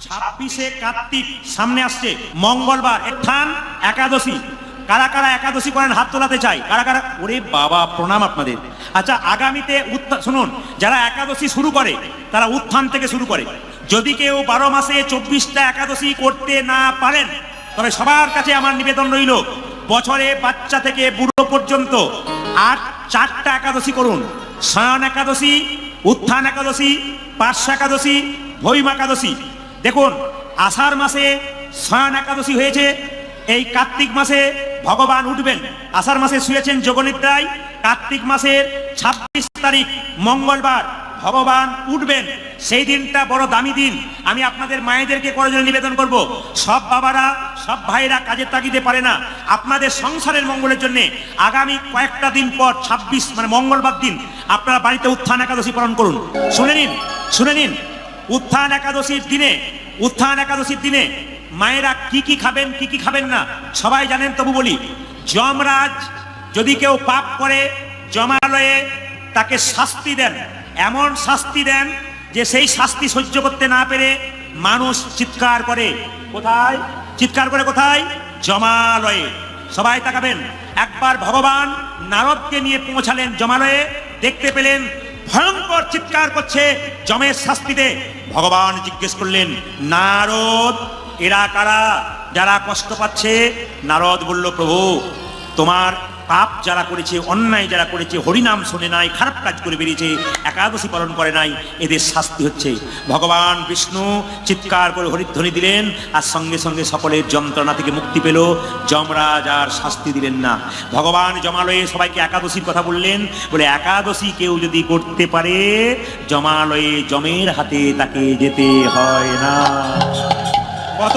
ছাব্বিশে কার্তিক সামনে আসছে মঙ্গলবার এখান একাদশী। কারা কারা একাদশী করেন হাত তোলাতে চাই কারা কারা? ওরে বাবা প্রণাম আপনাদের। আচ্ছা আগামীতে উত্থা- শুনুন যারা একাদশী শুরু করে তারা উত্থান থেকে শুরু করে। যদি কেউ বারো মাসে চব্বিশটা একাদশী করতে না পারেন তবে সবার কাছে আমার নিবেদন রইল বছরে বাচ্চা থেকে বুড়ো পর্যন্ত আর চারটা একাদশী করুন। শয়ন একাদশী উত্থান একাদশী পার্শ্ব একাদশী ভৈম একাদশী। দেখুন, আষাঢ় মাসে শয়ন একাদশী হয়েছে, এই কার্তিক মাসে ভগবান উঠবেন। আষাঢ় মাসে শুয়েছেন যোগনিদ্রায় কার্তিক মাসের ছাব্বিশ তারিখ, মঙ্গলবার, ভগবান উঠবেন। সেই দিনটা বড় দামি দিন। আমি আপনাদের মায়েদেরকে করজনে নিবেদন করব, সব বাবারা, সব ভাইরা কাজের তাগিদে পারে না। আপনাদের সংসারের মঙ্গলের জন্য আগামী কয়েকটা দিন পর, ছাব্বিশ মানে মঙ্গলবার দিন, আপনারা বাড়িতে উত্থান একাদশী পালন করুন। শুনে নিন শুনে নিন। উত্থান একাদশীর দিনে, উত্থান একাদশীর দিনে মায়েরা কি কি খাবেন, কি কি খাবেন না, সবাই জানেন, তবু বলি, যমরাজ যদি কেউ পাপ করে জমালয়ে তাকে শাস্তি দেন, এমন শাস্তি দেন যে সেই শাস্তি সহ্য করতে না পেরে মানুষ চিৎকার করে, কোথায়? চিৎকার করে কোথায়? জমালয়ে সবাই তাকাবেন। একবার ভগবান নারদকে নিয়ে পৌঁছালেন জমালয়ে দেখতে পেলেন ভয়ঙ্কর চিৎকার করছে, জমের শাস্তিতে ভগবান জিজ্ঞেস করলেন, নারদ, এরা কারা? যারা কষ্ট পাচ্ছে? নারদ বলল, প্রভু, তোমার পাপ যারা করেছে, অন্যায় যারা করেছে, হরিনাম শোনে নাই, খারাপ কাজ করে বেরিয়েছে, একাদশী পালন করে নাই, এদের শাস্তি হচ্ছে। ভগবান বিষ্ণু চিৎকার করে হরিধ্বনি দিলেন, আর সঙ্গে সঙ্গে সকলের যন্ত্রণা থেকে মুক্তি পেল। যমরাজ আর শাস্তি দিলেন না। ভগবান জমালয়ে সবাইকে একাদশীর কথা বললেন, বলে, একাদশী কেউ যদি করতে পারে জমালয়ে জমের হাতে তাকে যেতে হয় না। কত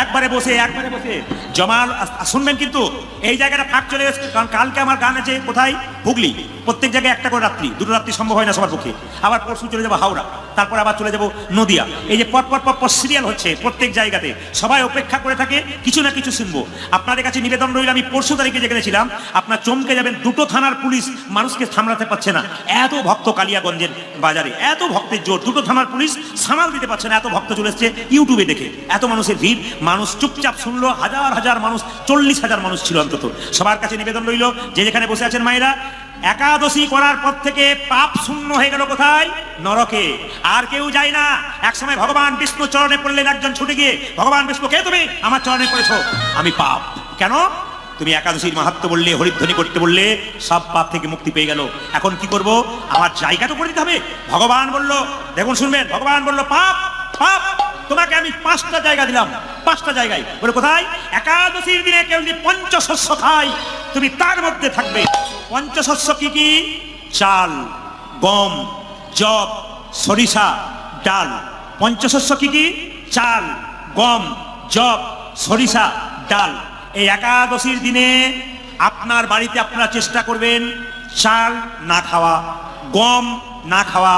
একবারে বসে একবারে বসে। জমাল শুনবেন কিন্তু, এই জায়গাটা ফাঁক চলে গেছে, কারণ কালকে আমার গান আছে কোথায়? হুগলি। প্রত্যেক জায়গায় একটা করে রাত্রি, দুটো রাত্রি সম্ভব হয় না সবার পক্ষে। আবার পরশু চলে যাব হাওড়া, তারপর আবার চলে যাব নদিয়া। এই যে পর পর পর পর সিরিয়াল হচ্ছে প্রত্যেক জায়গাতে, সবাই অপেক্ষা করে থাকে, কিছু না কিছু শুনব। আপনাদের কাছে নিবেদন রইল, আমি পরশু তারিখে যেখানে ছিলাম, আপনার চমকে যাবেন, দুটো থানার পুলিশ মানুষকে সামলাতে পারছে না। এত ভক্ত কালিয়াগঞ্জের বাজারে, এত ভক্তের জোর, দুটো থানার পুলিশ সামাল দিতে পারছে না, এত ভক্ত চলে এসছে ইউটিউবে দেখে। এত মানুষের ভিড় মানুষ চুপচাপ শুনলো, হাজার হাজার মানুষ, চল্লিশ হাজার মানুষ ছিল অন্তত। সবার কাছে নিবেদন রইল যে যেখানে বসে আছেন মায়েরা, একাদশী করার পর থেকে পাপ শূন্য হয়ে গেল কোথায়? নরকে। আর কেউ যায় না। এক সময় ভগবান বিষ্ণু চরণে পড়লেন একজন ছুটে গিয়ে, ভগবান বিষ্ণু, কে তুমি? আমার চরণে পড়েছো। আমি পাপ। কেন? তুমি একাদশীর মাহাত্ম বললে, হরিধ্বনি করতে বললে, সব পাপ থেকে মুক্তি পেয়ে গেল। এখন কি করব? আমার জায়গা তো করে দিতে হবে। ভগবান বলল, দেখুন, শুনবেন, ভগবান বলল, পাপ পাপ তোমাকে আমি পাঁচটা জায়গা দিলাম, পাঁচটা জায়গায়। বলে কোথায়? একাদশীর দিনে কেউ যদি পঞ্চশস্য খায়, তুমি তার মধ্যে থাকবে। পঞ্চশস্য কি কি? চাল, গম জব সরিষা, ডাল। পঞ্চশস্য কি কি? চাল, গম জব সরিষা, ডাল। এই একাদশীর দিনে আপনার বাড়িতে আপনারা চেষ্টা করবেন চাল না খাওয়া, গম না খাওয়া,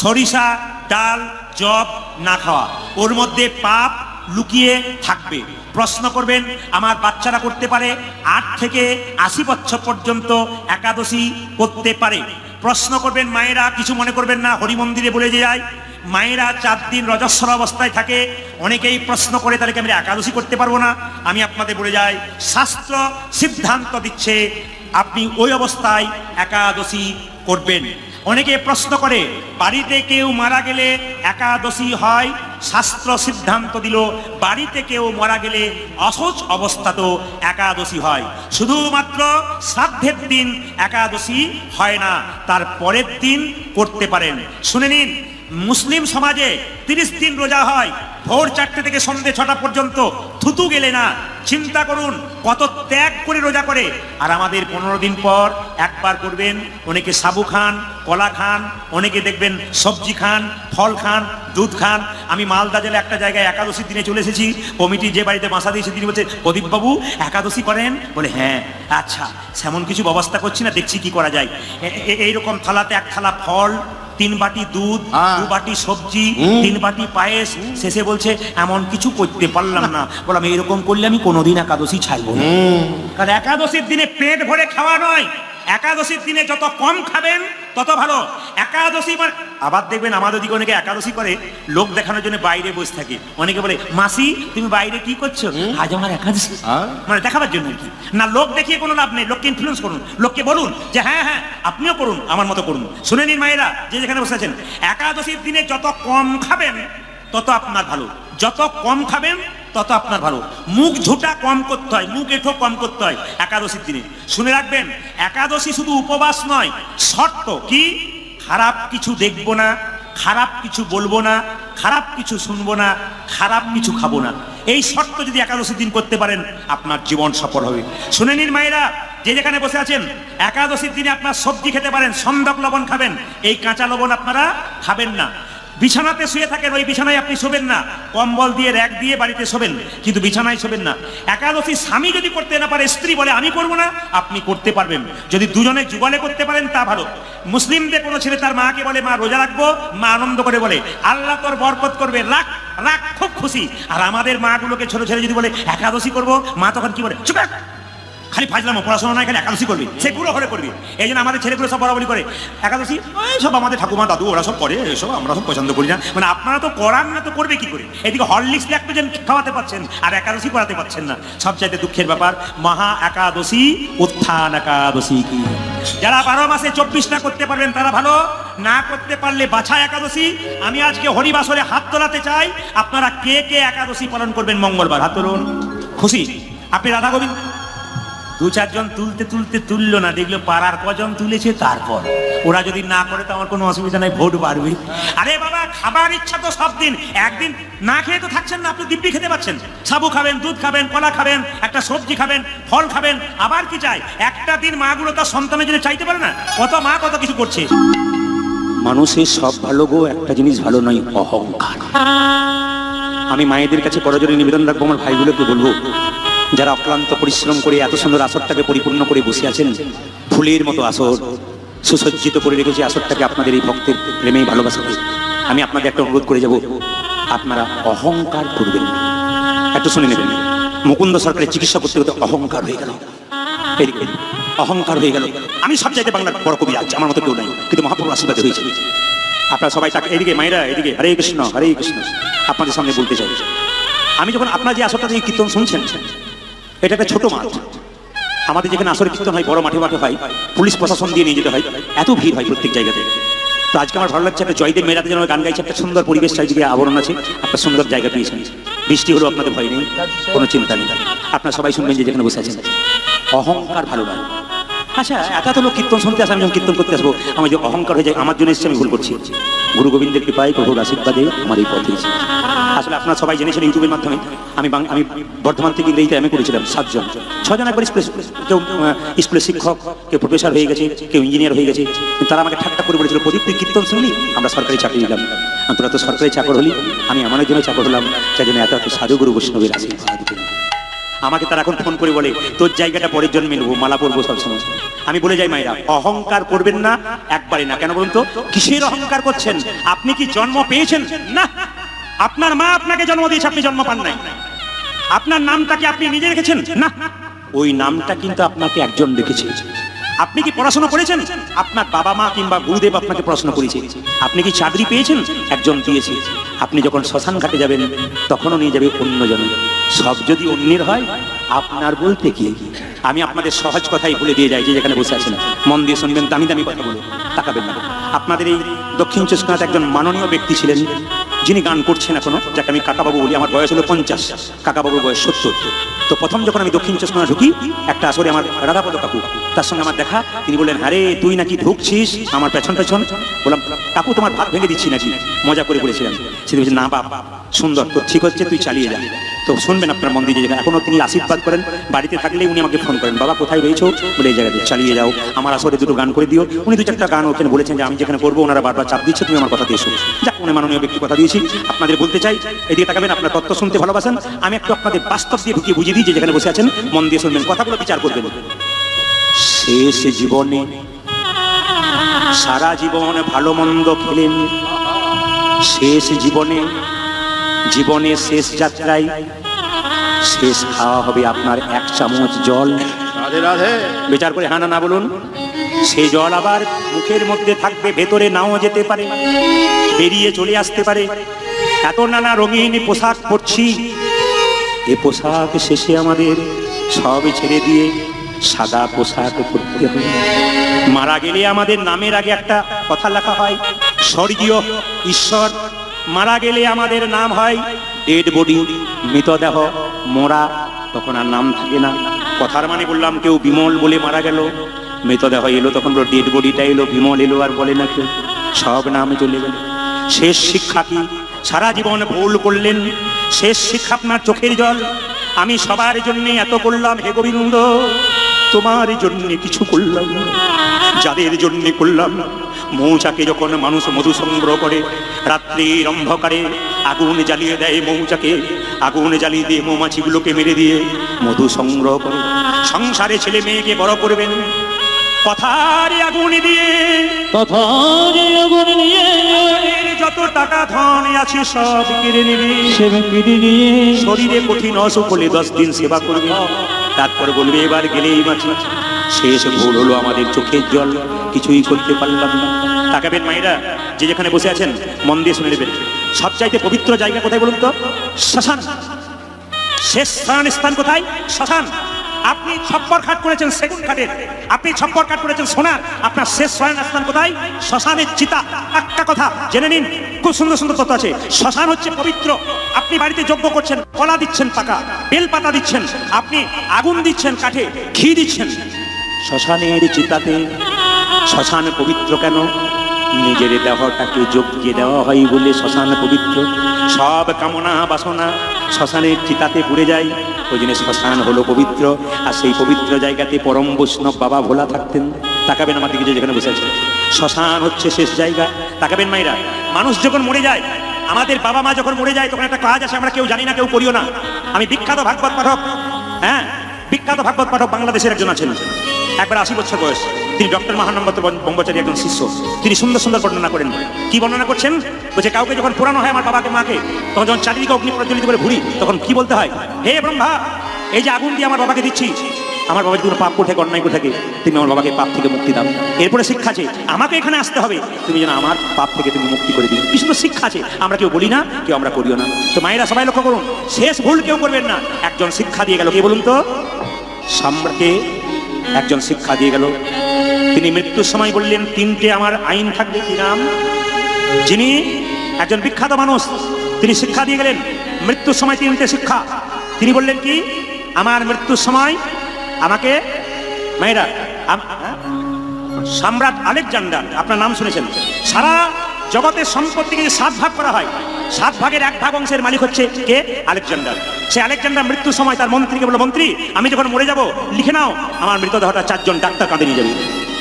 সরিষা, ডাল জব না খাওয়া। ওর মধ্যে পাপ লুকিয়ে থাকবে। প্রশ্ন করবেন, আমার বাচ্চারা করতে পারে? আট থেকে আশি বছর পর্যন্ত একাদশী করতে পারে। প্রশ্ন করবেন, মায়েরা কিছু মনে করবেন না? হরি মন্দিরে বলে যে যায়, মায়েরা চার দিন রজস্বর অবস্থায় থাকে। অনেকেই প্রশ্ন করে তাদেরকে আমি একাদশী করতে পারব না? আমি আপনাদের বলে যাই, শাস্ত্র সিদ্ধান্ত দিচ্ছে, আপনি ওই অবস্থায় একাদশী করবেন। অনেকে প্রশ্ন করে, বাড়িতে কেউ মারা গেলে একাদশী হয়? শাস্ত্র সিদ্ধান্ত দিল, বাড়িতে কেউ মারা গেলে অসচ অবস্থাতেও একাদশী হয়। শুধুমাত্র শ্রাদ্ধের দিন একাদশী হয় না, তার পরের দিন করতে পারেন। শুনে নিন, মুসলিম সমাজে তিরিশ দিন রোজা হয় ভোর চারটে থেকে সন্ধে ছটা পর্যন্ত থুতু গেলে না। চিন্তা করুন কত ত্যাগ করে রোজা করে। আর আমাদের পনেরো দিন পর একবার করবেন অনেকে সাবু খান কলা খান অনেকে দেখবেন সবজি খান ফল খান দুধ খান। আমি মালদা জেলা একটা জায়গায় একাদশীর দিনে চলে এসেছি। কমিটি যে বাড়িতে বাসা দিয়েছে তিনি বলছে প্রদীপবাবু একাদশী করেন? বলে হ্যাঁ। আচ্ছা সেমন কিছু ব্যবস্থা করছি না দেখছি কি করা যায়। এইরকম থালাতে এক থালা ফল তিন বাটি দুধ হ্যাঁ। দু বাটি সবজি তিন বাটি পায়েস শেষে বলছে এমন কিছু করতে পারলাম না। বললাম এরকম করলে আমি কোনোদিন একাদশী ছাড়বো না। কারণ একাদশীর দিনে পেট ভরে খাওয়া নয়। একাদশীর দিনে যত কম খাবেন তত ভালো। একাদশী মানে আবার দেখবেন আমাদের দিকে অনেকে একাদশী করে লোক দেখানোর জন্য বাইরে বসে থাকে। অনেকে বলে মাসি তুমি বাইরে কি করছ? আজ আমার একাদশী। হ্যাঁ। মানে দেখাবার জন্য কি। না লোক দেখিয়ে কোনো লাভ নেই। লোককে ইনফ্লুয়েন্স করুন। লোককে বলুন যে হ্যাঁ হ্যাঁ আপনিও করুন আমার মতো করুন। শুনে নিন মায়েরা যে যেখানে বসে আছেন একাদশীর দিনে যত কম খাবেন তত আপনার ভালো। যত কম খাবেন, তত আপনার ভালো। মুখ ঝুটা কম করতে হয়, মুখ এঠো কম করতে হয় একাদশীর দিনে। শুনে রাখবেন, একাদশী শুধু উপবাস নয়, শর্ত কি? খারাপ কিছু দেখব না, খারাপ কিছু বলব না, খারাপ কিছু শুনব না, খারাপ কিছু খাব না। এই শর্ত যদি একাদশী দিন করতে পারেন, আপনার জীবন সফল হবে। শুনে নিন মায়েরা, যে যেখানে বসে আছেন, একাদশীর দিনে আপনার সবজি খেতে পারেন সন্দক লবণ খাবেন, এই কাঁচা লবণ আপনারা খাবেন না। বিছানাতে শুয়ে থাকেন, ওই বিছানায় আপনি শোবেন না। কম্বল দিয়ে র্যাক দিয়ে বাড়িতে শোবেন, কিন্তু বিছানায় শোবেন না। একাদশী স্বামী যদি করতে না পারে, স্ত্রী বলে, আমি করব না। আপনি করতে পারবেন। যদি দুজনে যুগলে করতে পারেন, তা ভালো। মুসলিমদের কোনো ছেলে তার মাকে বলে, মা, রোজা রাখব। মা আনন্দ করে বলে, আল্লাহ তোর বরকত করবে। রাখ রাখ, খুব খুশি। আর আমাদের মাগুলোকে ছোট ছেলে যদি বলে, একাদশী করব? মা তখন কি বলে, চুপ। খালি ফাজলামো, পড়াশোনা নাই, খালি একাদশী করবি। সেগুলো ঘরে করবি এই জন্য আমাদের ছেলেগুলো সব বরাবরি করে। একাদশী ওই সব আমাদের ঠাকুমা, দাদু, ওরা সব করে, এসব আমরা সব পছন্দ করি না। মানে আপনারা তো করান না, তো করবে কি করে? এদিকে হরলিক্স ল্যাকটোজেন খাওয়াতে পাচ্ছেন আর একাদশী করাতে পাচ্ছেন না। সবচাইতে দুঃখের ব্যাপার, মহা একাদশী, উত্থান একাদশী কি? যারা বারো মাসে চব্বিশটা করতে পারবেন, তারা ভালো। না করতে পারলে বাছা একাদশী। আমি আজকে হরিবাসরে হাত তোলাতে চাই। আপনারা কে কে একাদশী পালন করবেন মঙ্গলবার? হাত তুলুন। খুশি? আপনি রাধা গোবিন্দ দু চারজন তুলতে তুলতে তুললো না, দেখল পাড়ার কজন তুলেছে তারপর। ওরা যদি না করে তো আমার কোনো অসুবিধা নাই, ভোট বাড়বে। আরে বাবা খাবার ইচ্ছা তো সব দিন। একদিন না খেয়ে তো থাকছেন না, আপনি দিব্যি খেতে পাচ্ছেন। সাবু খাবেন, দুধ খাবেন, কলা খাবেন, একটা সবজি খাবেন, ফল খাবেন, আবার কি চাই? একটা দিন মাগুলো তার সন্তানের জন্য চাইতে পারে না? কত মা কত কিছু করছে। মানুষের সব ভালো গো, একটা জিনিস ভালো নয়, অহংকার। আমি মায়েদের কাছে পরজনে নিবেদন রাখব, আমার ভাইগুলোকে বলব যারা অক্লান্ত পরিশ্রম করে এত সুন্দর আসরটাকে পরিপূর্ণ করে বসে আছেন, ফুলের মতো আসর, সুসজ্জিত করে রেখেছি আসরটাকে আপনাদের এই ভক্তের প্রেমেই ভালোবাসাতে আমি আপনাদের একটা অনুরোধ করে যাব, আপনারা অহংকার করবেন। একটু শুনে নেবেন। মুকুন্দ সরকারের চিকিৎসা করতে করতে অহংকার হয়ে গেল। অহংকার হয়ে গেল। আমি সব জায়গায় বাংলার বড় কবি আছি, আমার মতো কেউ নাই, কিন্তু মহাপ্রভু আশীর্বাদ হয়েছে। আপনারা সবাই তাকে, এদিকে মায়েরা, এদিকে, হরে কৃষ্ণ হরে কৃষ্ণ, আপনাদের সামনে বলতে চাই। আমি যখন আপনার যে আসরটা থেকে কীর্তন শুনছেন এটা একটা ছোট মাঠ। আমাদের যেখানে আসরে কীর্তন হয়, বড় মাঠে মাঠে হয়, পুলিশ প্রশাসন দিয়ে নিয়ে যেতে হয়, এত ভিড় হয় প্রত্যেক জায়গাতে। তো আজকে আমার ভালো লাগছে একটা জয়দেব মেয়েরাতে যেন গান গাইছে, একটা সুন্দর পরিবেশ চারিদিকে আবরণ আছে, একটা সুন্দর জায়গা পেয়েছেন। বৃষ্টি হলো আপনাদের ভয় নেই, কোনো চিন্তা নেই। আপনারা সবাই শুনবেন যে যেখানে বসে আছেন। অহংকার ভালো নয়। আচ্ছা এত এত লোক কীর্তন শুনতে আসে, আমি যখন কীর্তন করতে আসব, আমার যে অহংকার হয়ে যায়, আমার জন্য এসেছে, আমি ভুল করছি। গুরু গোবিন্দের কৃপায় প্রভুর আশীর্বাদে আমার এই পথে। আসলে আপনারা সবাই জেনেছেন ইউটিউবের মাধ্যমে, আমি আমি বর্ধমান থেকে ইংরেজিতে আমি করেছিলাম সাতজন। ছজন একবার স্কুলে কেউ স্কুলের শিক্ষক, কেউ প্রফেসর হয়ে গেছে, কেউ ইঞ্জিনিয়ার হয়ে গেছে। তারা আমাকে ঠাট্টা করে বলেছিল, প্রদীপ, তুই কীর্তন শুনলি? আমরা সরকারি চাকরি দিলাম। তোরা তো সরকারি চাকর হলি। আমি আমার জন্য চাকর হলাম, যার জন্য এত এত সাধুগুরু বৈষ্ণবের পেলাম। আমাকে তারা এখন ফোন করে বলে, তোর জায়গাটা পরের জন্মে নেব, মালা পরবো সবসময় আমি বলে যাই, মায়েরা, অহংকার করবেন না, একবারে না। কেন বলুন তো? কিসের অহংকার করছেন? আপনি কি জন্ম পেয়েছেন? না। আপনার মা আপনাকে জন্ম দিয়েছে, আপনি জন্ম পান নাই। আপনার নামটা কি আপনি নিজে রেখেছেন? না। ওই নামটা কিন্তু আপনাকে একজন রেখেছে আপনি কি পড়াশোনা করেছেন? আপনার বাবা মা কিংবা গুরুদেব আপনাকে পড়াশোনা করেছে আপনি কি চাকরি পেয়েছেন? একজন দিয়েছে। আপনি যখন শ্মশান ঘাটে যাবেন, তখনও নিয়ে যাবে অন্যজন। সব যদি অন্যের হয়, আপনার বলতে কি? আমি আপনাদের সহজ কথাই বলে দিয়ে যাই যে যেখানে বসে আছেন। মন দিয়ে শুনবেন, দামি দামি কথা বলে। তাকাবেন না। আপনাদের এই দক্ষিণ চুষ্কাতে একজন মাননীয় ব্যক্তি ছিলেন। যিনি গান করছেন এখনও, যাকে আমি কাকাবাবু বলি, আমার বয়স হলো পঞ্চাশ। কাকাবাবুর বয়স সত্তর। তো প্রথম যখন আমি দক্ষিণ চশমা ঢুকি, একটা আসরে আমার রাধাপদ কাকু, তার সঙ্গে আমার দেখা। তিনি বললেন, আরে, তুই নাকি ঢুকছিস আমার পেছন পেছন? বললাম, কাকু, তোমার ভাত ভেঙে দিচ্ছি নাকি? মজা করে বলেছিলাম সে বলছে, না, বাপ, সুন্দর, তো ঠিক হচ্ছে, তুই চালিয়ে যা। তো শুনবেন আপনার মন্দিরে যেখানে এখনও তিনি আশীর্বাদ করেন, বাড়িতে থাকলেই উনি আমাকে ফোন করেন, বাবা, কোথায় রয়েছো? বলে, এই জায়গাতে, চালিয়ে যাও। আমার আসরে দুটো গান করে দিও। উনি দু চারটা গান ওখানে বলেছেন যে, আমি যেখানে করব, ওনারা বারবার চাপ দিচ্ছে, তুমি আমার কথা দিয়ে শুনো উনি মাননীয় ব্যক্তি কথা দিয়েছি। আপনাদের বলতে চাই এদিকে তাকাবেন আপনার তত্ত্ব শুনতে ভালোবাসেন। আমি একটু আপনাদের বাস্তব দিয়ে ঢুকিয়ে বুঝিয়ে দিই যে যেখানে বসে আছেন মন দিয়ে শুনবেন কথাগুলো বিচার করবেন। শেষ জীবনে সারা জীবন ভালো মন্দ খেলেন। শেষ জীবনে জীবনে শেষ যাত্রায় শেষ খাওয়া হবে আপনার এক চামচ জল। বিচার করে হ্যাঁ না না বলুন। সে জল আবার মুখের মধ্যে থাকবে, ভেতরে নাও যেতে পারে। বেরিয়ে চলে আসতে পারে। এত নানা রঙিন পোশাক পরছি। এ পোশাক শেষে আমাদের সব ছেড়ে দিয়ে সাদা পোশাক পরতে হবে। মারা গেলে আমাদের নামের আগে একটা কথা লেখা হয়, স্বর্গীয় ঈশ্বর। মারা গেলে আমাদের নাম হয় ডেড বডি, মৃতদেহ, মোরা। তখন আর নাম থাকে না। কথার মানে বললাম, কেউ বিমল বলে মারা গেল। মৃতদেহ এলো, তখন ডেড বডিটা এলো, বিমল এলো আর বলে না কেউ। সব নামে চলে গেল। শেষ শিক্ষা কি? সারা জীবন ভুল করলেন। শেষ শিক্ষা আপনার চোখের জল। আমি সবার জন্য এত করলাম, হে গোবিন্দ, তোমার জন্য কিছু করলাম না। যাদের জন্য করলাম না। মৌচাকে যখন মানুষ মধু সংগ্রহ করে, রাত্রির অন্ধকারে আগুন জ্বালিয়ে দেয় মৌচাকে। আগুন জ্বালিয়ে দিয়ে মৌমাছিগুলোকে মেরে দিয়ে মধু সংগ্রহ করে। সংসারে ছেলে মেয়েকে বড় করবেন। কথার আগুন দিয়ে। তথার আগুন নিয়ে যত টাকা ধন আছে সব কেড়ে নেবে। সেবে কেড়ে নিয়ে। শরীরে কঠিন অসুখ হলে দশ দিন সেবা করবে। তারপর বলবে এবার গেলেই বাঁচি। শেষ ভুল হলো আমাদের চোখের জল। কিছুই করতে পারলাম না। তাকাবেন মায়েরা যে যেখানে বসে আছেন মন দিয়ে শুনে নেবেন। সবচাইতে পবিত্র জায়গা কোথায় বলুন তো? শ্মশান। শেষ স্থান স্থান কোথায়? শ্মশান। আপনি ছপ্পর খাট করেছেন, সেগুন খাটের। আপনি ছপ্পর খাট করেছেন সোনার আপনার শেষ স্বয়ং স্থান কোথায়? শ্মশানের চিতা। একটা কথা জেনে নিন, খুব সুন্দর সুন্দর তথ্য আছে। শ্মশান হচ্ছে পবিত্র। আপনি বাড়িতে যজ্ঞ করছেন, কলা দিচ্ছেন পাকা বেল পাতা দিচ্ছেন। আপনি আগুন দিচ্ছেন, কাঠে ঘি দিচ্ছেন। শ্মশানের চিতাতে, শ্মশান পবিত্র কেন? নিজের দেহটাকে যজ্ঞে দেওয়া হয় বলে শ্মশান পবিত্র। সব কামনা বাসনা শ্মশানের চিতাতে পুড়ে যায়। ওই জন্য শ্মশান হলো পবিত্র। আর সেই পবিত্র জায়গাতে পরম বৈষ্ণব বাবা ভোলা থাকতেন। তাকাবেন আমার দিকে যেখানে বসে আছে। শ্মশান হচ্ছে শেষ জায়গা। তাকাবেন মাইরা মানুষ যখন মরে যায়, আমাদের বাবা মা যখন মরে যায়, তখন একটা কাজ আছে, আমরা কেউ জানি না, কেউ করিও না। আমি বিখ্যাত ভাগবত পাঠক। হ্যাঁ বিখ্যাত ভাগবত পাঠক বাংলাদেশের একজন আছেন। একবার আশি বছর বয়স। তিনি ডক্টর মহানম্বর বঙ্গচারী একজন শিষ্য। তিনি সুন্দর সুন্দর বর্ণনা করেন। কি বর্ণনা করছেন? বলছে, কাউকে যখন পুরানো হয় আমার বাবাকে, মাকে, তখন যখন চারিদিকে অগ্নি প্রজ্বলিত করে ঘুরি, তখন কি বলতে হয়? হে ব্রহ্মা, এই যে আগুন দিয়ে আমার বাবাকে দিচ্ছি, আমার বাবা যদি কোনো পাপ করে থাকে, অন্যায় করে থাকে, তুমি আমার বাবাকে পাপ থেকে মুক্তি দাও। এরপরে শিক্ষা আছে, আমাকে এখানে আসতে হবে। তুমি যেন আমার পাপ থেকে তুমি মুক্তি করে দিও। কি সুন্দর শিক্ষা আছে। আমরা কেউ বলি না, কেউ আমরা করিও না। তো মায়েরা সবাই লক্ষ্য করুন, শেষ ভুল কেউ করবেন না। একজন শিক্ষা দিয়ে গেল, কে বলুন তো? সম্রাটকে একজন শিক্ষা দিয়ে গেল। তিনি মৃত্যুর সময় বললেন, তিনটে আমার আইন থাকবে, কি নাম? যিনি একজন বিখ্যাত মানুষ, তিনি শিক্ষা দিয়ে গেলেন, মৃত্যুর সময় তিনটে শিক্ষা। তিনি বললেন কি? আমার মৃত্যুর সময় আমাকে মেয়েরা হ্যাঁ? সম্রাট আলেকজান্ডার, আপনার নাম শুনেছেন? সারা জগতের সম্পত্তিকে সাত ভাগ করা হয় সাত ভাগের এক ভাগ অংশের মালিক হচ্ছে কে? আলেকজান্ডার। সে আলেকজান্ডার মৃত্যুর সময় তার মন্ত্রীকে বলল, মন্ত্রী, আমি যখন মরে যাব, লিখে নাও, আমার মৃতদেহটা চারজন ডাক্তার কাঁধে নিয়ে যাবে।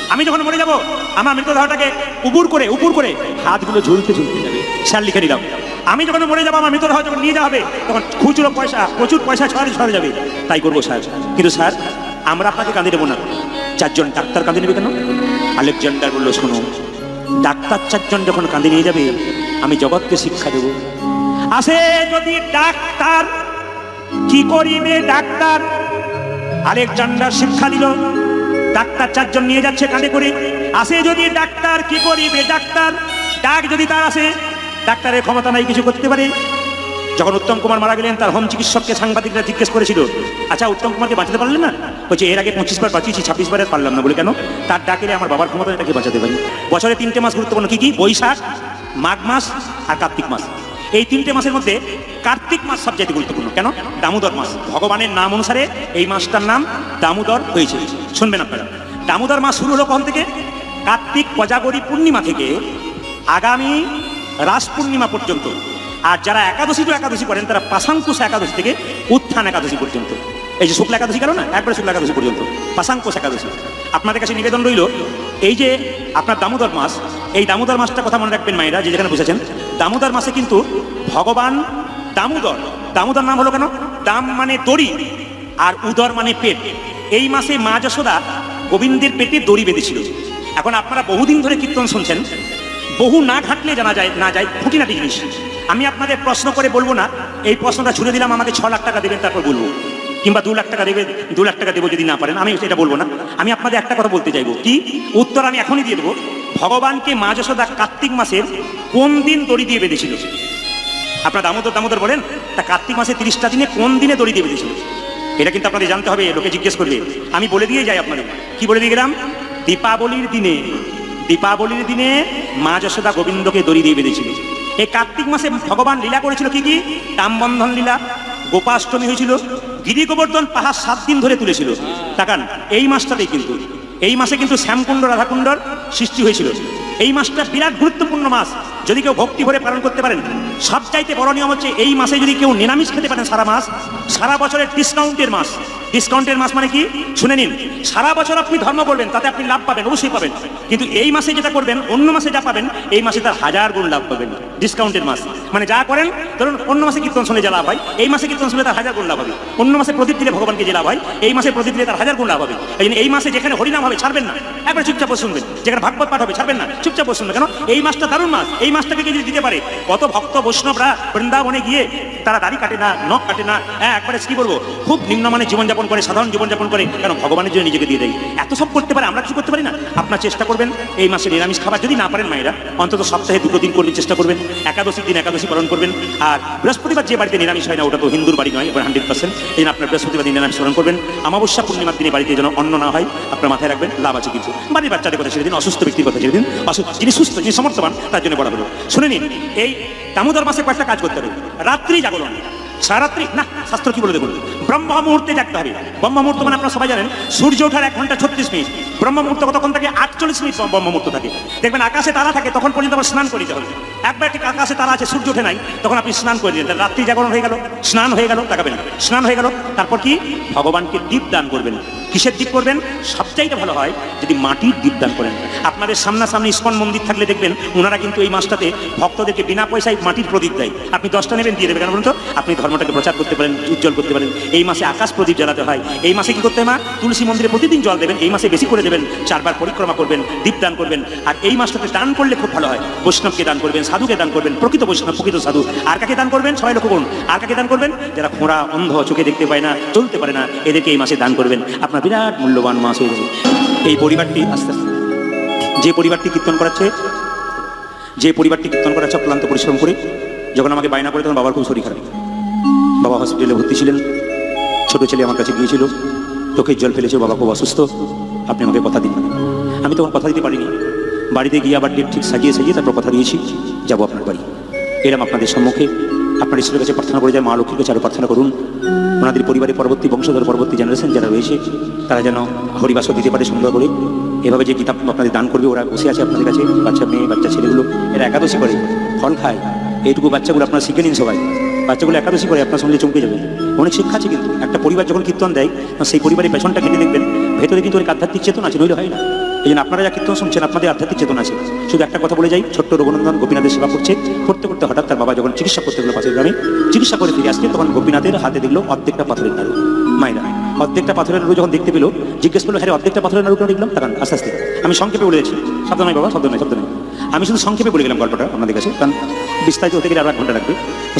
আমি যখন মরে যাব, আমার মৃতদেহটাকে উপুর করে উপুর করে হাতগুলো ঝুলতে ঝুলতে যাবে। স্যার, লিখে নিলাম। আমি যখন মরে যাব, আমার মৃতদেহ যখন নিয়ে যাওয়া হবে, তখন খুচরো পয়সা, প্রচুর পয়সা ছড়াতে ছড়াতে যাবে। তাই করব, স্যার। কিন্তু, স্যার, আমরা আপনাকে কাঁদে দেবো না। চারজন ডাক্তার কাঁদে নেবে কেন? আলেকজান্ডার বলল, শোনো ডাক্তার চারজন যখন কাঁদে নিয়ে যাবে, আমি জগৎকে শিক্ষা দেব। আসে যদি ডাক্তার, কি করিবে ডাক্তার? আরেক আলেকজান্ডার শিক্ষা দিল। ডাক্তার চারজন নিয়ে যাচ্ছে কাঁদে করে। আসে যদি ডাক্তার, কি করিবে ডাক্তার? ডাক যদি তার আসে, ডাক্তারের ক্ষমতা নাই, কিছু করতে পারে। যখন উত্তম কুমার মারা গেলেন, তার হোম চিকিৎসককে সাংবাদিকরা জিজ্ঞেস করেছিল আচ্ছা উত্তম কুমারকে বাঁচাতে পারলেন না? বলছে, এর আগে পঁচিশ বার বাঁচিয়েছি, ছাব্বিশ বারের পারলাম না। বলে, কেন? তার ডাকেলে আমার বাবার ক্ষমতা তাকে বাঁচাতে পারি। বছরে তিনটে মাস গুরুত্বপূর্ণ কী কী? বৈশাখ, মাঘ মাস আর কার্তিক মাস। এই তিনটে মাসের মধ্যে কার্তিক মাস সবচেয়ে গুরুত্বপূর্ণ। কেন? দামোদর মাস। ভগবানের নাম অনুসারে এই মাসটার নাম দামোদর হয়েছে। শুনবেন আপনারা। দামোদর মাস শুরু হলো কখন থেকে? কার্তিক কোজাগরী পূর্ণিমা থেকে আগামী রাস পূর্ণিমা পর্যন্ত। আর যারা একাদশী তো একাদশী করেন, তারা পাশাঙ্কুশ একাদশী থেকে উত্থান একাদশী পর্যন্ত। এই যে শুক্লা একাদশী গেল না? একবারে শুক্লা একাদশী পর্যন্ত। পাশাঙ্কুশ একাদশী। আপনাদের কাছে নিবেদন রইল, এই যে আপনার দামোদর মাস, এই দামোদর মাসটা কথা মনে রাখবেন মায়েরা, যে যেখানে বসেছেন। দামোদর মাসে কিন্তু ভগবান দামোদর দামোদর নাম হলো কেন? দাম মানে দড়ি, আর উদর মানে পেট। এই মাসে মা যশোদা গোবিন্দের পেটে দড়ি বেঁধেছিল। এখন আপনারা বহুদিন ধরে কীর্তন শুনছেন, বহু না ঘাটলে জানা যায়, না যায় খুঁটিনাটি জিনিস। আমি আপনাদের প্রশ্ন করে বলব না, এই প্রশ্নটা ছুড়ে দিলাম, আমাকে ছ লাখ টাকা দেবেন, তারপর বলব। কিংবা দু লাখ টাকা দেবে দু লাখ টাকা দেবো যদি না পারেন, আমি সেটা বলব না। আমি আপনাদের একটা কথা বলতে চাইব, কি? উত্তর আমি এখনই দিয়ে দেবো। ভগবানকে মা যশোদা কার্তিক মাসের কোন দিন দড়ি দিয়ে বেঁধেছিল? আপনার দামোদর দামোদর বলেন, তা কার্তিক মাসে তিরিশটা দিনে কোন দিনে দড়ি দিয়ে বেঁধেছিল? এটা কিন্তু আপনাদের জানতে হবে, লোকে জিজ্ঞেস করবে। আমি বলে দিয়ে যাই আপনাদের। কি বলে দিয়ে গেলাম? দীপাবলির দিনে দীপাবলির দিনে মা যশোদা গোবিন্দকে দড়ি দিয়ে বেঁধেছিল। এই কার্তিক মাসে ভগবান লীলা করেছিল কি কি? টামবন্ধন লীলা, গোপাষ্টমী হয়েছিল গিরি গোবর্ধন পাহাড় সাত দিন ধরে তুলেছিল। তাকান, এই মাসটাতেই কিন্তু, এই মাসে কিন্তু শ্যামকুণ্ড, রাধাকুণ্ডর সৃষ্টি হয়েছিল। এই মাসটা বিরাট গুরুত্বপূর্ণ মাস। যদি কেউ ভক্তি ভরে পালন করতে পারেন, সবচাইতে বড় নিয়ম হচ্ছে এই মাসে যদি কেউ নিরামিষ খেতে পারেন সারা মাস, সারা বছরের ডিসকাউন্টের মাস। ডিসকাউন্টের মাস মানে কি? শুনে নিন, সারা বছর আপনি ধর্ম করবেন, তাতে আপনি লাভ পাবেন, অবশ্যই পাবেন। কিন্তু এই মাসে যেটা করবেন, অন্য মাসে যা পাবেন, এই মাসে তার হাজার গুণ লাভ পাবেন। ডিসকাউন্টের মাস। মানে যা করেন, ধরুন, অন্য মাসে কীর্তন শুনে যা লাভ হয়, এই মাসে কীর্তন শুনে তার হাজার গুণ লাভ হবে। অন্য মাসে প্রদীপ দিলে ভগবানকে যে লাভ হয়, এই মাসে প্রদীপ দিলে তার হাজার গুণ লাভ হবে। এই এই মাসে যেখানে হরিনাম হবে, ছাড়বেন না। একবার চুপচাপ শুনবেন। যেখানে ভাগবত পাঠ হবে, ছাড়বেন না। চুপচাপ শুনবেন। কেন? এই মাসটা দারুণ মাস। এই মাসটাকে যদি দিতে পারে? কত ভক্ত বৈষ্ণবরা বৃন্দাবনে গিয়ে তারা দাড়ি কাটে না, নখ কাটে না। হ্যাঁ একবারে কি বলব? খুব নিম্নমানের জীবনযাপন করে, সাধারণ জীবনযাপন করে কেন ভগবানের জন্য নিজেকে দিয়ে দেয়। এত সব করতে পারে, আমরা কিছু করতে পারি না। আপনার চেষ্টা করবেন, এই মাসে নিরামিষ খাবার যদি না পারেন মায়েরা, অন্তত সপ্তাহে দুটো দিন করতে চেষ্টা করবেন একাদশীর দিন একাদশী পালন করবেন। আর বৃহস্পতিবার যে বাড়িতে নিরামিষ হয় না, ওটা তো হিন্দুর বাড়ি নয় এবার হান্ড্রেড পার্সেন্ট এই আপনার বৃহস্পতিবার দিন নিরামিষ পালন করবেন। অমাবস্যা পূর্ণিমার দিনে বাড়িতে যেন অন্ন না হয়, আপনার মাথায় রাখবেন, লাভ আছে কিন্তু। বাড়ির বাচ্চাদের কথা ছেড়ে দিন, অসুস্থ ব্যক্তির কথা ছেড়ে দিন। যিনি সুস্থ, যিনি সমর্থবান, তার জন্য বলা হলো। শুনে নিন, এই দামোদর মাসে কয়েকটা কাজ করতে হবে। রাত্রি জাগরণ। সারাত্রি? না, শাস্ত্র কি বলে দেখুন? ব্রহ্ম মুহূর্তে জাগতে হবে। ব্রহ্ম মুহূর্ত মানে আপনারা সবাই জানেন, সূর্য ওঠার এক ঘণ্টা ছত্রিশ মিনিট। ব্রহ্ম মুহূর্ত কতক্ষণ থাকে? আটচল্লিশ মিনিট ব্রহ্ম মুহূর্ত থাকে। দেখবেন আকাশে তারা থাকে, তখন পর্যন্ত আবার স্নান করে দিতে হবে একবার ঠিক আকাশে তারা আছে, সূর্য ওঠে নাই, তখন আপনি স্নান করে দিলেন। রাত্রি জাগরণ হয়ে গেল, স্নান হয়ে গেল তাকাবেন স্নান হয়ে গেল, তারপর কি? ভগবানকে দীপ দান করবেন। কিসের দীপ করবেন? সবচাইতে ভালো হয় যদি মাটির দীপ দান করেন। আপনাদের সামনাসামনি ইস্কন মন্দির থাকলে দেখবেন ওনারা কিন্তু এই মাসটাতে ভক্তদেরকে বিনা পয়সায় মাটির প্রদীপ দেয়। আপনি দশটা নেবেন, দিয়ে দেবেন। কেন বলুন তো? আপনি ধর্মটাকে প্রচার করতে পারেন, উজ্জ্বল করতে পারেন। এই মাসে আকাশ প্রদীপ জ্বালাতে হয়। এই মাসে কি করতে হয় মা? তুলসী মন্দিরে প্রতিদিন জল দেবেন, এই মাসে বেশি করে দেবেন। চারবার পরিক্রমা করবেন, দীপ দান করবেন। আর এই মাসটাতে দান করলে খুব ভালো হয়। বৈষ্ণবকে দান করবেন, সাধুকে দান করবেন, প্রকৃত বৈষ্ণব, প্রকৃত সাধু। আর কাকে দান করবেন? সবাই লক্ষ্য করুন আর কাকে দান করবেন? যারা খোঁড়া, অন্ধ চোখে দেখতে পায় না, চলতে পারে না, এদেরকে এই মাসে দান করবেন। আপনার বিরাট মূল্যবান মাস হয়ে যাবে এই পরিবারটি আস্তে আস্তে, যে পরিবারটি কীর্তন করাচ্ছে, যে পরিবারটি কীর্তন করাচ্ছে, অক্লান্ত পরিশ্রম করে, যখন আমাকে বায়না করে, তখন বাবার খুব শরীর খারাপ। বাবা হসপিটালে ভর্তি ছিলেন। ছোট ছেলে আমার কাছে গিয়েছিল। চোখের জল ফেলেছে, বাবা খুব অসুস্থ। আপনি আমাকে কথা দিন। আমি তখন কথা দিতে পারিনি। বাড়িতে গিয়ে আবার ডেট ঠিক সাজিয়ে সাজিয়ে তারপর কথা দিয়েছি। যাব আপনার বাড়ি। এরম আপনাদের সম্মুখে। আপনার ঈশ্বরের কাছে প্রার্থনা করে যায় মা লক্ষ্মীর কাছে আরও প্রার্থনা করুন। ওনাদের পরিবারের পরবর্তী বংশধর, পরবর্তী জেনারেশন যারা রয়েছে, তারা যেন হরিবাস দিতে পারে সুন্দর করে। এভাবে যে কিতাব আপনাদের দান করবে, ওরা বসে আছে আপনাদের কাছে। বাচ্চা মেয়ে, বাচ্চা ছেলেগুলো, এরা একাদশী করে, ফল খায়। এইটুকু বাচ্চাগুলো আপনারা শিখে নিন সবাই। বাচ্চাগুলো একাদশী করে আপনার সঙ্গে চমকে যাবে। অনেক শিক্ষা আছে কিন্তু। একটা পরিবার যখন কীর্তন দেয় সেই পরিবারের পেছনটা কেটে দেখবেন, ভেতরে কিন্তু অনেক আধ্যাত্মিক চেতনা আছে, নইলে হয় না। এই জন্য আপনারা যা কীর্তন শুনছেন, আপনাদের আধ্যাত্মিক চেতনা আছে। শুধু একটা কথা বলে যাই, ছোট্ট রঘুনন্দন গোপীনাথের সেবা করছে। করতে করতে হঠাৎ তার বাবা যখন চিকিৎসা করতে গেলো পাশের গ্রামে, চিকিৎসা করে ফিরে আসছে, তখন গোপীনাথের হাতে দেখল অর্ধেকটা পাথরের নাড়ু। মায়েরা, অর্ধেকটা পাথরের নাড়ু যখন দেখতে পেল, জিজ্ঞেস করল হ্যাঁ অর্ধেকটা পাথরের নাড়ু কেন দেখলাম? তাকান আস্তে আস্তে, আমি সংক্ষেপে বলে দিচ্ছি। শব্দ নয় বাবা শব্দ নয় শব্দ নয় আমি শুধু সংক্ষেপে বলে গেলাম গল্পটা আপনাদের কাছে, কারণ বিস্তারিত হতে গেলে আরও এক ঘণ্টা লাগবে।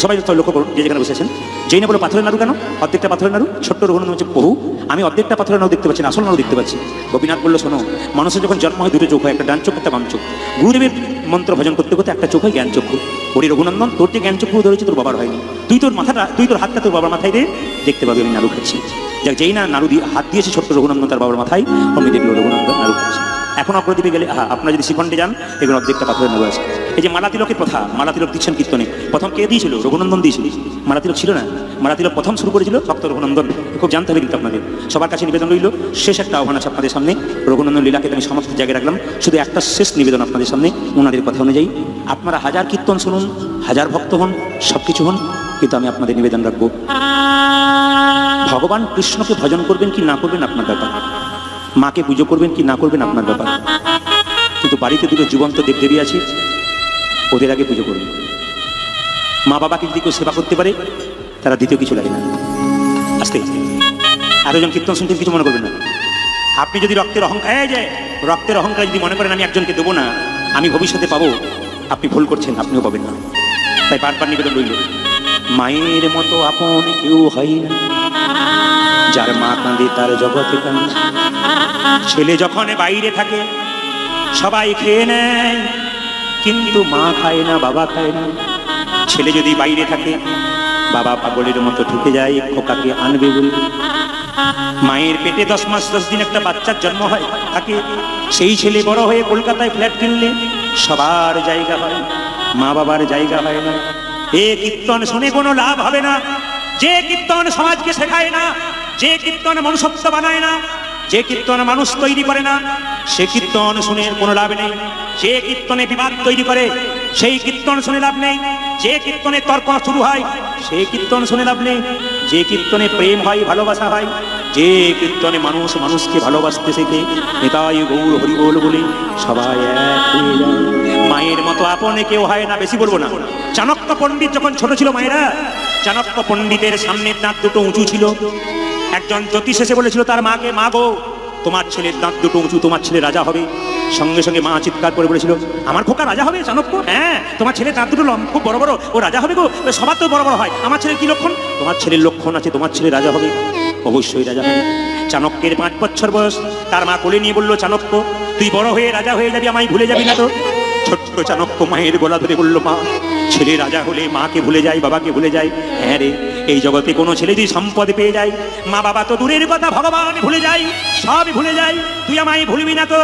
সবাই লক্ষ্য করুন, যে যেখানে বসেছেন যেই না বলো পাথরের নাড়ু কেন? অর্ধেকটা পাথরের নাড়ু, ছোট্ট রঘুনন্দন হচ্ছে বহু আমি অর্ধেকটা পাথরের নাড়ু দেখতে পাচ্ছি না, আসল নাড়ু দেখতে পাচ্ছি। গোপীনাথ বলল, শোনো মানুষের যখন জন্ম হয়, দুটো চোখ হয়, একটা ডান চোখ, একটা বাম চোখ। গুরুদেবের মন্ত্র ভজন করতে করতে একটা চোখ হয় জ্ঞান চক্ষু। ওরে রঘুনন্দন, তোর যে জ্ঞান চক্ষু ধরেছে, তোর বাবার হয়নি। তুই তোর মাথাটা, তুই তোর হাতটা তোর বাবার মাথায় দিয়ে দেখতে পাবি আমি নাড়ু খাচ্ছি। যাক, যেই না নাড়ু দিয়ে হাত দিয়েছে ছোট্ট রঘুনন্দন, তার বাবার মাথায় অমনি দেখল রঘুনন্দন নাড়ু খাচ্ছে। এখন অগ্রদ্বীপে গেলে হ্যাঁ আপনারা যদি শিখণ্ডে যান, এগুলো অর্ধেকটা পাথরের নাড়ু আছে। এই যে মালা তিলকের প্রথা মালা তিলক দিচ্ছেন কীর্তনে। প্রথম কে দিয়েছিল? রঘুনন্দন দিয়েছিল। মালা তিলক ছিল না? মালা তিলক প্রথম শুরু করেছিল ভক্ত রঘুনন্দন। খুব জানতে হবে কিন্তু আপনাদের। সবার কাছে নিবেদন রইল, শেষ একটা আহ্বান আছে আপনাদের সামনে। রঘুনন্দন লীলাকে আমি সমস্ত জায়গায় রাখলাম। শুধু একটা শেষ নিবেদন আপনাদের সামনে ওনাদের কথা অনুযায়ী। আপনারা হাজার কীর্তন শুনুন, হাজার ভক্ত হন সব কিছু হন, কিন্তু আমি আপনাদের নিবেদন রাখব। ভগবান কৃষ্ণকে ভজন করবেন কি না করবেন আপনার ব্যাপার। মাকে পুজো করবেন কি না করবেন আপনার ব্যাপার। কিন্তু বাড়িতে দুটো জীবন্ত দেবদেবী আছে, ওদের আগে পুজো করবেন মা বাবাকে যদি কেউ সেবা করতে পারে, তারা দ্বিতীয় কিছু লাগে না। আস্তে। এতজন কীর্তন শুনতে কিছু মনে করবেন না। আপনি যদি রক্তের অহংকার এই যে, রক্তের অহংকার যদি মনে করেন, আমি একজনকে দেবো না, আমি ভবিষ্যতে পাবো, আপনি ভুল করছেন, আপনিও পাবেন না। তাই বারবার নিবেদন রইল। মায়ের মতো আপন কেউ হয় না। যার মা কাঁদে তার জগতে ছেলে যখন বাইরে থাকে, সবাই খেয়ে নেয়, কিন্তু মা খায় না, বাবা খায় না। ছেলে যদি বাইরে থাকে, বাবা পাগলের মতো ঢুকে যায়, খোকাকে আনবে বলে। মায়ের পেটে দশ মাস, দশ দিন একটা বাচ্চার জন্ম হয়, থাকে। সেই ছেলে বড় হয়ে কলকাতায় ফ্ল্যাট কিনলে, সবার জায়গা হয়, মা বাবার জায়গা হয় না। এ কীর্তন শুনে কোনো লাভ হবে না। যে কীর্তন সমাজকে শেখায় না যে কীর্তন মনুষ্যত্ব বানায় না, যে কীর্তন মানুষ তৈরি করে না, সে কীর্তন শুনে কোনো লাভ নেই। যে কীর্তনে বিবাদ তৈরি করে, সেই কীর্তন শুনে লাভ নেই। যে কীর্তনে তর্ক শুরু হয় সেই কীর্তন শুনে লাভ নেই। যে কীর্তনে প্রেম হয়, ভালোবাসা হয়, যে কীর্তনে মানুষ মানুষকে ভালোবাসতে শেখে, নেতাই গৌর হরিবোল বলে সবাই এক মায়ের মতো আপনে কেউ হয় না, বেশি বলব না। চাণক্য পণ্ডিত যখন ছোট ছিল মায়েরা, চাণক্য পণ্ডিতের সামনের দাঁত দুটো উঁচু ছিল। একজন জ্যোতিষ এসে বলেছিল, তার মাকে, মা গো, তোমার ছেলের দাঁত দুটো উঁচু, তোমার ছেলে রাজা হবে। সঙ্গে সঙ্গে মা চিৎকার করে বলেছিল, আমার খোকা রাজা হবে চাণক্য হ্যাঁ তোমার ছেলের দাঁত দুটো খুব বড় বড়, ও রাজা হবে গো সবার তো বড় বড় হয়। আমার ছেলের কি লক্ষণ? তোমার ছেলের লক্ষণ আছে, তোমার ছেলে রাজা হবে, অবশ্যই রাজা হবে। চাণক্যের পাঁচ বছর বয়স, তার মা কোলে নিয়ে বলল, চাণক্য, তুই বড় হয়ে রাজা হয়ে যাবি, আমায় ভুলে যাবি না তো? ছোট্ট চাণক্য মায়ের গলা ধরে বলল, মা, ছেলে রাজা হলে মাকে ভুলে যায় বাবাকে ভুলে যায় হ্যাঁ রে এই জগতে কোনো ছেলে যদি সম্পদ পেয়ে যায়, মা বাবা তো দূরের কথা ভগবান ভুলে যায়, সব ভুলে যায়। তুই আমায় ভুলবি না তো?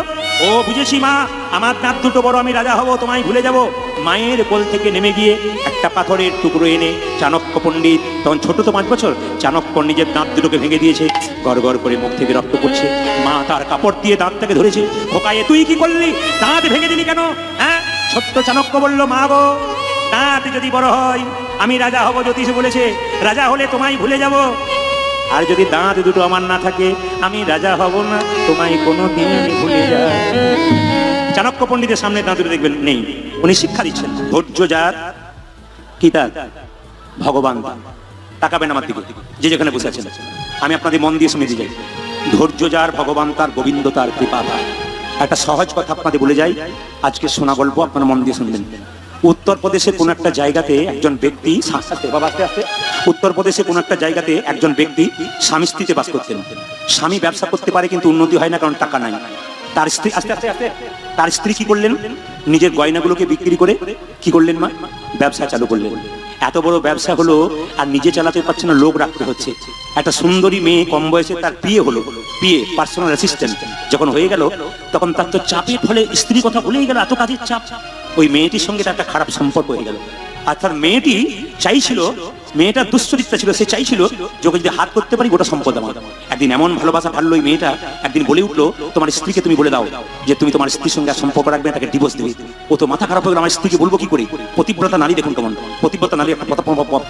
ও বুঝেছি মা, আমার দাঁত দুটো বড়, আমি রাজা হব, তোমায় ভুলে যাব। মায়ের কোল থেকে নেমে গিয়ে একটা পাথরের টুকরো এনে চাণক্য পণ্ডিত, তখন ছোট তো পাঁচ বছর, চাণক্য নিজের দাঁত দুটোকে ভেঙে দিয়েছে, গড় গড় করে মুখ থেকে রক্ত পড়ছে। মা তার কাপড় দিয়ে দাঁতটাকে ধরেছে। খোকায়ে, তুই কি করলি? দাঁত ভেঙে দিলি কেন? হ্যাঁ? ছোট্ট চাণক্য বলল, মা গো দাঁত যদি বড় হয়, আমি রাজা হব জ্যোতিষ বলেছে, রাজা হলে তোমায় ভুলে যাব। আর যদি দাঁত দুটো আমার না থাকে, আমি রাজা হব না, তোমায় কোনো দিন ভুলে যায় চাণক্য পণ্ডিতের সামনে দাঁত দুটো দেখবেন, নেই, উনি শিক্ষা দিচ্ছেন, ধৈর্য যার, কি তার? ভগবান। তাকাবেন আমার দিকে, যে যেখানে বসে আছেন। আমি আপনাদের মন দিয়ে শুনে দিয়ে যাই ধৈর্য যার, ভগবান তার, গোবিন্দ তার, কৃপা তার। একটা সহজ কথা আপনাদের বলে যাই আজকে শোনা গল্প আপনার মন দিয়ে শুনবেন। উত্তরপ্রদেশে কোন একটা জায়গাতে একজন ব্যক্তি বাবা, আস্তে, আস্তে। উত্তরপ্রদেশে কোন একটা জায়গাতে একজন ব্যক্তি স্বামী স্ত্রীতে বাস করতেন। স্বামী ব্যবসা করতে পারে কিন্তু উন্নতি হয় না কারণ টাকা নাই। তার স্ত্রী আস্তে আস্তে আস্তে। তার স্ত্রী কি করলেন? নিজের গয়নাগুলোকে বিক্রি করে কি করলেন মা? ব্যবসা চালু করলেন। এত বড় ব্যবসা হলো আর নিজে চালাতে পারছে না লোক রাখতে হচ্ছে। একটা সুন্দরী মেয়ে কম বয়সে তার বিয়ে হলো বিয়ে পার্সোনাল অ্যাসিস্ট্যান্ট যখন হয়ে গেল তখন তার তো চাপের ফলে স্ত্রী কথা ভুলেই গেল এত কাজের চাপ। ওই মেয়েটির সঙ্গে তার একটা খারাপ সম্পর্ক হয়ে গেল। আর তার মেয়েটি চাইছিল মেয়েটার দুশ্চরিত্রা ছিল, সে চাইছিল যে যদি হাত করতে পারি গোটা সম্পদ আমার। একদিন এমন ভালোবাসা ভালো ওই মেয়েটা একদিন বলে উঠল, তোমার স্ত্রীকে তুমি বলে দাও যে তুমি তোমার স্ত্রীর সঙ্গে সম্পর্ক রাখবে তাকে ডিভোর্স দেবে। ও তো মাথা খারাপ হয়ে গেল, আমার স্ত্রীকে বলব কি করে? পতিব্রতা নারী দেখুন কেমন। পতিব্রতা নারী একটা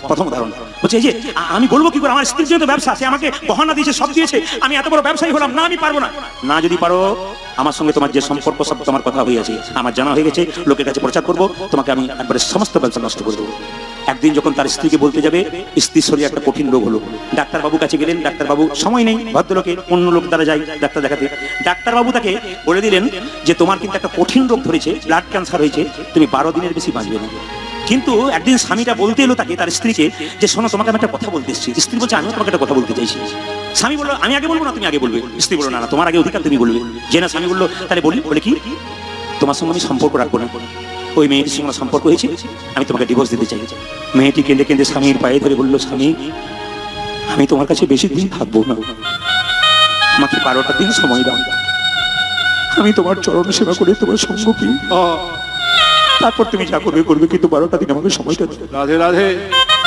প্রথম উদাহরণ। বলছে, এই যে আমি বলব কি করে? আমার স্ত্রীর জন্য ব্যবসা, সে আমাকে গহনা দিয়েছে, সব দিয়েছে, আমি এত বড় ব্যবসায়ী হলাম, না আমি পারব না। না যদি পারো, আমার সঙ্গে তোমার যে সম্পর্ক, সব তোমার কথা হয়ে আছে। আমার জানা হয়ে গেছে, লোকের কাছে প্রচার করব, তোমাকে আমি একবারে সমস্ত ব্যবসা নষ্ট করে দেবো। একদিন যখন তার স্ত্রীকে বলতে যাবে স্ত্রীর শরীরে একটা কঠিন রোগ হলো। ডাক্তার ডাক্তারবাবু কাছে গেলেন, ডাক্তারবাবু, সময় নেই, ভদ্রলোকে অন্য লোক দ্বারা যায় ডাক্তার দেখাতে। ডাক্তারবাবু তাকে বলে দিলেন যে, তোমার কিন্তু একটা কঠিন রোগ ধরেছে ব্লাড ক্যান্সার হয়েছে, তুমি বারো দিনের বেশি বাঁচবে না। কিন্তু একদিন স্বামীটা বলতে এলো তাকে, তার স্ত্রীকে, যে, শোনো, তোমাকে আমি একটা কথা বলতে এসেছি। স্ত্রী বলছে, আমিও তোমাকে একটা কথা বলতে চাইছি। স্বামী বলল, আমি আগে বলব না, তুমি আগে বলবে। স্ত্রী বলল, না না, তোমার আগে অধিকার তুমি বলবে। যে না, স্বামী বলল, তাহলে বলি, বলে কি? তোমার সঙ্গে আমি সম্পর্ক রাখব না। ওই মেয়েটির সঙ্গে সম্পর্ক হয়েছে। আমি তোমাকে ডিভোর্স দিতে চাই। মেয়েটি কেঁদে কেঁদে স্বামীর পায়ে ধরে বলল স্বামী আমি তোমার কাছে বেশি দিন থাকব না। আমাকে বারোটা দিন সময় দাও। আমি তোমার চরণ সেবা করে তোমার সঙ্গ কি? তারপর তুমি যা করবে করবে কিন্তু বারোটা দিন আমাকে সময়টা রাধে রাধে।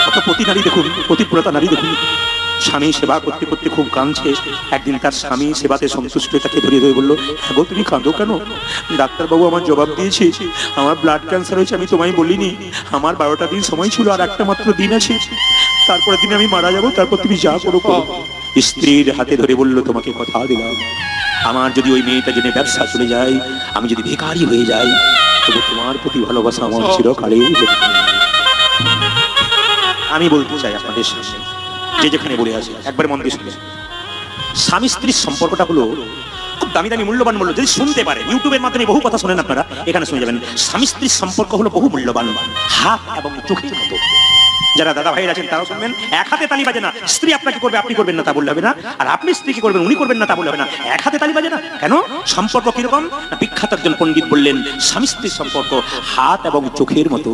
কত পতি নারী দেখুন পতিব্রতা নারী দেখুন। স্বামী সেবা করতে করতে খুব কাঁদছে। একদিন তার স্বামী সেবাতে সন্তুষ্ট তাকে ধরে ধরে বলল হ্যাঁ গো, তুমি কাঁদো কেন? ডাক্তারবাবু আমার জবাব দিয়েছি, আমার ব্লাড ক্যান্সার হয়েছে, আমি তোমায় বলিনি। আমার বারোটা দিন সময় ছিল, আর একটা মাত্র দিন আছে। তারপরে দিন আমি মারা যাব, তারপর তুমি যা করো স্ত্রীর হাতে ধরে বলল, তোমাকে কথা দিলাম। আমার যদি ওই মেয়েটা জেনে ব্যবসা চলে যায়, আমি যদি ভিখারি হয়ে যাই, তবু তোমার প্রতি ভালোবাসা আমার চিরকালে আমি বলতে চাই আপনাদের সামনে যে যেখানে বলে আছে, একবার মন দিয়ে শুনবেন স্বামী স্ত্রীর সম্পর্কটা হলো খুব দামি দামি মূল্যবান মূল্য, যদি শুনতে পারে ইউটিউবের মাধ্যমে বহু কথা শোনেন আপনারা, এখানে শুনে যাবেন। স্বামী স্ত্রীর সম্পর্ক হলো বহু মূল্যবান, হাত এবং চোখের মতো। যারা দাদা ভাইরা আছেন, তারাও শুনবেন, এক হাতে তালি বাজে না, স্ত্রী আপনাকে করবে, আপনি করবেন না, তা বললে হবে না। আর আপনি স্ত্রী কি করবেন, উনি করবেন না, তা বললে হবে না। এক হাতে তালি বাজে না? কেন? সম্পর্ক কীরকম? বিখ্যাত একজন পণ্ডিত বললেন, স্বামী স্ত্রীর সম্পর্ক হাত এবং চোখের মতো।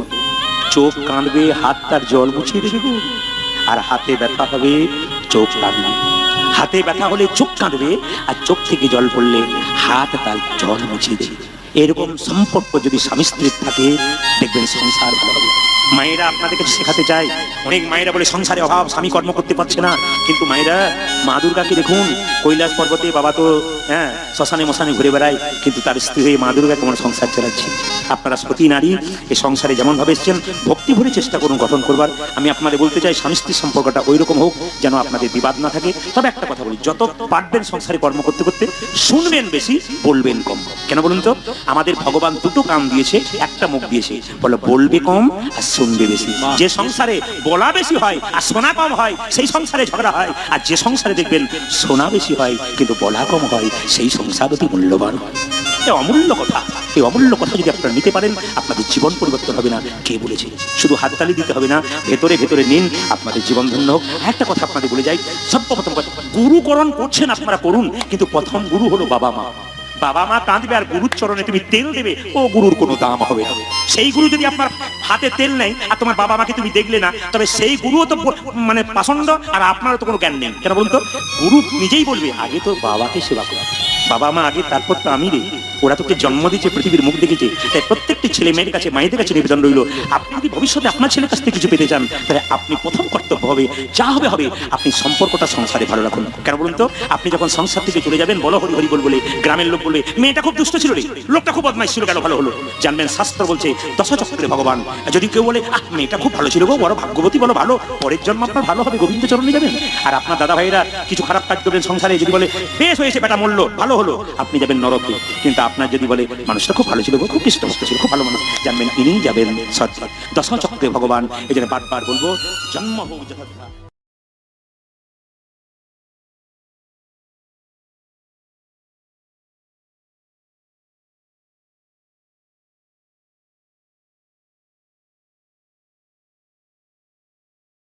চোখ কাঁদবে হাত তার জল মুছিয়ে দেবে। আর হাতে ব্যথা হবে, চোখ কাঁদবে। হাতে ব্যথা হলে চোখ কাঁদবে, আর চোখ থেকে জল পড়লে হাত তার জল মুছিয়ে দেবে। এরকম সম্পর্ক যদি স্বামী স্ত্রীর থাকে, দেখবেন সংসার মায়েরা আপনাদেরকে শেখাতে চায়, অনেক মায়েরা বলে সংসারে অভাব, স্বামী কর্ম করতে পারছে না। কিন্তু মায়েরা, মা দুর্গাকে দেখুন, কৈলাস পর্বতে বাবা তো হ্যাঁ শ্মশানে মশানে ঘুরে বেড়ায়, কিন্তু তার স্ত্রী হয়ে মা দুর্গা কেমন সংসার চালাচ্ছে। আপনারা সতী নারী এই সংসারে যেমন ভাবে এসছেন ভক্তি ভরে চেষ্টা করুন গঠন করবার। আমি আপনাদের বলতে চাই, স্বামী স্ত্রীর সম্পর্কটা ওই রকম হোক, যেন আপনাদের বিবাদ না থাকে। তবে একটা কথা বলি, যত পারবেন সংসারে কর্ম করতে করতে, শুনবেন বেশি, বলবেন কম। কেন বলুন তো? আমাদের ভগবান দুটো কান দিয়েছে, একটা মুখ দিয়েছে। বলো, বলবে কম আর শুনবে বেশি। যে সংসারে বলা বেশি হয় আর শোনা কম হয়, সেই সংসারে ঝগড়া হয়। আর যে সংসারে দেখবেন শোনা বেশি হয়, কিন্তু বলা কম হয়, সেই সংসার অতি মূল্যবান হয়। অমূল্য কথা। এই অমূল্য কথা যদি আপনারা নিতে পারেন, আপনাদের জীবন পরিবর্তন হবে না। কে বলেছে? শুধু হাততালি দিতে হবে না, ভেতরে ভেতরে নিন, আপনাদের জীবন ধন্য হোক। একটা কথা আপনাদের বলে যাই, সর্বপ্রথম কথা, গুরুকরণ করছেন আপনারা করুন, কিন্তু প্রথম গুরু হলো বাবা মা। বাবা মা কাঁদবে আর গুরুর চরণে তুমি তেল দেবে, ও গুরুর কোনো দাম হবে না। সেই গুরু যদি আপনার হাতে তেল নেই আর তোমার বাবা মাকে তুমি দেখলে না, তবে সেই গুরুও তো মানে পাষণ্ড, আর আপনারও তো কোনো জ্ঞান নেই। কেন বলুন তো? গুরু নিজেই বলবে, আগে তো বাবাকে সেবা করা। বাবা মা আগে তারপর তো আমি রে ওরা তোকে জন্ম দিয়েছে, পৃথিবীর মুখ দেখেছে। তাই প্রত্যেকটি ছেলে মেয়ের কাছে, মায়েদের কাছে নিবেদন রইল, আপনি যদি ভবিষ্যতে আপনার ছেলের কাছ থেকে কিছু পেতে চান, তাহলে আপনি প্রথম কর্তব্য হবে, যা হবে হবে, আপনি সম্পর্কটা সংসারে ভালো রাখুন। কেন বলুন তো? আপনি যখন সংসার থেকে চলে যাবেন, বলো হরি হরি বল বলে গ্রামের লোক বলবে মেয়েটা খুব দুষ্ট ছিল রে। লোকটা খুব বদমাইশ ছিল কেন? ভালো হলো। জানবেন শাস্ত্র বলছে দশচক্রে ভগবান। যদি কেউ বলে আহ মেয়েটা খুব ভালো ছিল গো বড় ভাগ্যবতী বলো ভালো। পরের জন্ম আপনার ভালো হবে গোবিন্দ চরণে যাবেন। আর আপনার দাদা ভাইরা কিছু খারাপ কাজ করবেন সংসারে যদি বলে বেশ হয়েছে বেটা মরলো ভালো হলো। আপনি যাবেন নরকে। কিন্তু আপনার যদি বলে মানুষটা খুব ভালো ছিল গো, খুব কৃষ্ণভক্ত ছিল খুব ভালো মানুষ। জানবেন ইনি যাবেন সৎ। দশচক্রে ভগবান এই জন্য বারবার বলব জন্ম হোক যথা